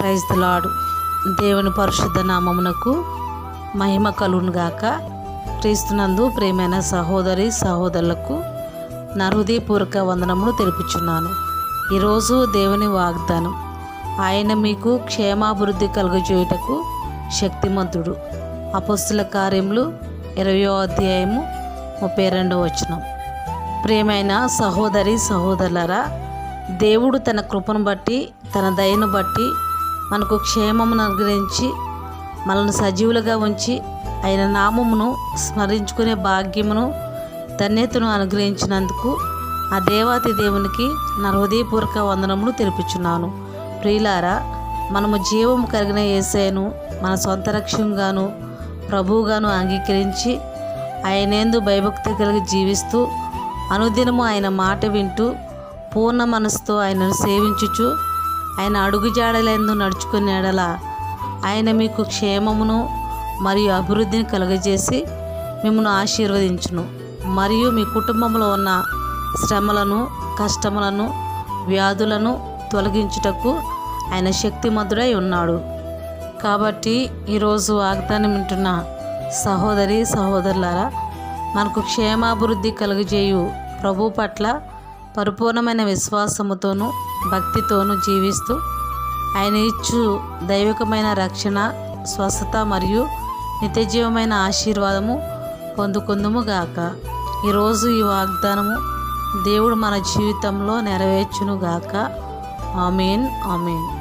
Praise the దేవుని పరిశుద్ధ నామమునకు మహిమ కలుగును గాక. క్రీస్తునందు ప్రేమైన సహోదరి సహోదరులకు నా హృదయపూర్వక వందనములు తెలుపుచున్నాను. ఈరోజు దేవుని వాగ్దానం ఆయన మీకు క్షేమాభివృద్ధి కలుగజేయుటకు శక్తిమంతుడు. అపస్తుల కార్యములు ఇరవయో అధ్యాయము ముప్పై రెండవ వచనం. ప్రియమైన సహోదరి సహోదరులరా దేవుడు తన కృపను బట్టి తన దయను బట్టి మనకు క్షేమమును అనుగ్రహించి మనల్ని సజీవులుగా ఉంచి ఆయన నామమును స్మరించుకునే భాగ్యమును ధన్యతను అనుగ్రహించినందుకు ఆ దేవాతి దేవునికి నా హృదయపూర్వక వందనములు తెలుపుచున్నాను. ప్రియులారా మనము జీవము కలిగిన ఏసైను మన సొంత రక్షంగాను ప్రభువుగాను అంగీకరించి ఆయనేందు భయభక్తి కలిగి జీవిస్తూ అనుదినము ఆయన మాట వింటూ పూర్ణ మనసుతో ఆయనను సేవించుచు ఆయన అడుగుజాడలందు నడుచుకునే ఎడల ఆయన మీకు క్షేమమును మరియు అభివృద్ధిని కలుగజేసి మిమ్మల్ని ఆశీర్వదించును. మరియు మీ కుటుంబంలో ఉన్న శ్రమలను కష్టములను వ్యాధులను తొలగించుటకు ఆయన శక్తిమంతుడై ఉన్నాడు. కాబట్టి ఈరోజు వాగ్దానం వింటున్న సహోదరి సహోదరులారా మనకు క్షేమాభివృద్ధి కలుగజేయు ప్రభు పట్ల పరిపూర్ణమైన విశ్వాసముతోనూ భక్తితోనూ జీవిస్తూ ఆయన ఇచ్చు దైవికమైన రక్షణ స్వస్థత మరియు నిత్యజీవమైన ఆశీర్వాదము పొందుకుందుము గాక. ఈరోజు ఈ వాగ్దానము దేవుడు మన జీవితంలో నెరవేర్చును గాక. Amen amen.